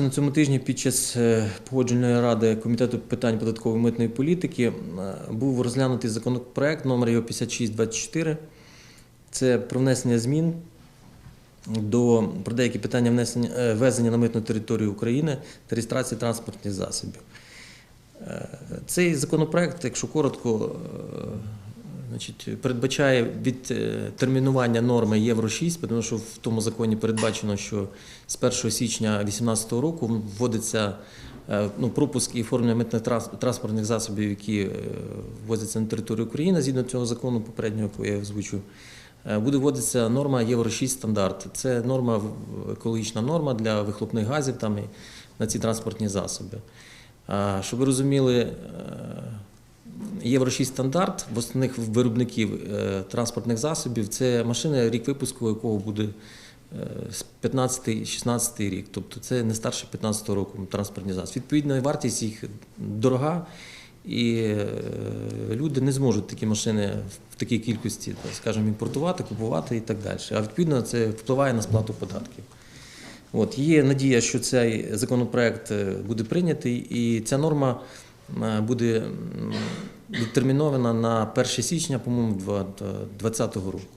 На цьому тижні під час е, погоджувальної ради Комітету питань податкової митної політики е, був розглянутий законопроект номер його 5624. Це про внесення змін до про деякі питання внесення е, ввезення на митну територію України та реєстрації транспортних засобів. Цей законопроект, якщо коротко, значить, передбачає відтермінування норми Євро 6, тому що в тому законі передбачено, що з 1 січня 2018 року вводиться е, ну, пропуск і оформлення митних транспортних засобів, які е, ввозяться на територію України, згідно цього закону попереднього, якого я озвучив. Е, Буде вводитися норма Євро 6 стандарт. Це норма екологічна норма для вихлопних газів там, і на ці транспортні засоби. Щоб ви розуміли, е, Євро 6 стандарт в основних виробників е, транспортних засобів це машини, рік випуску якого буде е, з 15-16 рік. Тобто це не старше 15 року транспортні засоби. Відповідно, вартість їх дорога, і е, люди не зможуть такі машини в такій кількості, скажімо, імпортувати, купувати і так далі. А відповідно це впливає на сплату податків. От, є надія, що цей законопроект буде прийнятий, і ця норма буде відтермінована на 1 січня, по-моєму, 2020 року.